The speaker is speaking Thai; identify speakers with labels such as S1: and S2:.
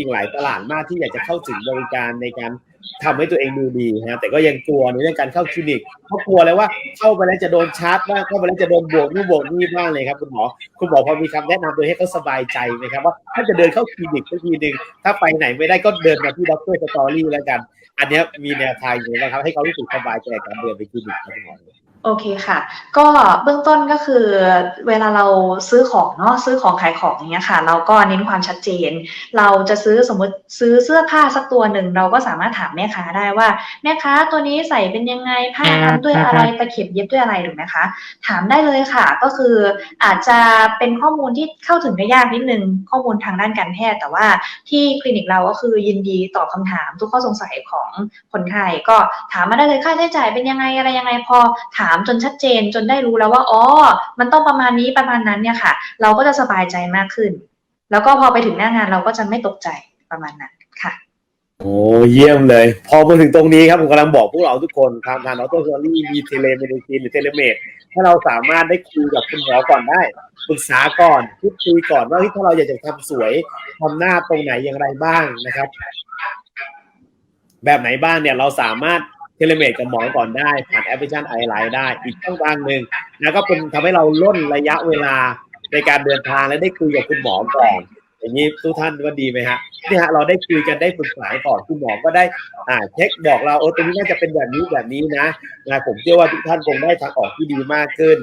S1: ริงหลายตลาดมากที่อยากจะเข้าถึงบริการในการทำให้ตัวเองดูดีนะแต่ก็ยังกลัวในเรื่องการเข้าคลินิกเพราะกลัวเลยว่าเข้าไปแล้วจะโดนชาร์จบ้างเข้าไปแล้วจะโดนบวกนู่นบวกนี่บ้างเลยครับคุณหมอคุณหมอพอมีคำแนะนำโดยให้เขาสบายใจไหมครับว่าถ้าจะเดินเข้าคลินิกสักทีหนึ่งถ้าไปไหนไม่ได้ก็เดินมาที่ด็อกเตอร์สตอรี่แล้วกัน อันนี้มีแนวทางอย่างไรบ้างครับให้เขารู้สึกสบายใจการเดินไปคลินิกครับคุณหมอ
S2: โอเคค่ะ ก็เบื้องต้นก็คือเวลาเราซื้อของเนาะซื้อของขายของอย่างเงี้ยค่ะ เราก็เน้นความชัดเจน เราจะซื้อสมมติซื้อเสื้อผ้าสักตัวหนึ่ง เราก็สามารถถามแม่ค้าได้ว่า แม่ค้าตัวนี้ใส่เป็นยังไงผ้าทำด้วยอะไรตะเข็บเย็บด้วยอะไรถูกไหมคะ ถามได้เลยค่ะ ก็คืออาจจะเป็นข้อมูลที่เข้าถึงได้ยากนิดนึงข้อมูลทางด้านการแพทย์ แต่ว่าที่คลินิกเราก็คือยินดีตอบคำถามทุกข้อสงสัยของคนไข้ก็ถามมาได้เลยค่าใช้จ่ายเป็นยังไงอะไรยังไงพอถามจนชัดเจนจนได้รู้แล้วว่าอ๋อมันต้องประมาณนี้ประมาณนั้นเนี่ยค่ะ เราก็จะสบายใจมากขึ้น แล้วก็พอไปถึงหน้างานเราก็จะไม่ตกใจประมาณนั้นค่ะ
S1: โอ้เยี่ยมเลย พอมาถึงตรงนี้ครับผมกำลังบอกพวกเราทุกคนทางทางออโต้ซอรี่มีเทเลเมดิซีนหรือเทเลเมดถ้าเราสามารถได้คุยกับคุณหมอก่อนได้ปรึกษาก่อนพูดคุยก่อนว่าถ้าเราอยากจะทำสวยทำหน้าตรงไหนอย่างไรบ้างนะครับ แบบไหนบ้างเนี่ยเราสามารถ เทเลเมดกับหมอก่อนได้ผ่านแอปพลิเคชันไอไลน์ได้อีกช่องทางหนึ่งแล้วก็เป็นทำให้เราล่นระยะเวลาในการเดินทางและได้คุยกับคุณหมอก่อนอย่างนี้ทุกท่านว่าดีไหมฮะนี่ฮะเราได้คุยกันได้ปรึกษาก่อนคุณหมอก็ได้อ่าเช็คบอกเราเออตรงนี้น่าจะเป็นแบบนี้แบบนี้นะนะผมเชื่อว่าทุกท่านคงได้ทางออกที่ดีมากขึ้น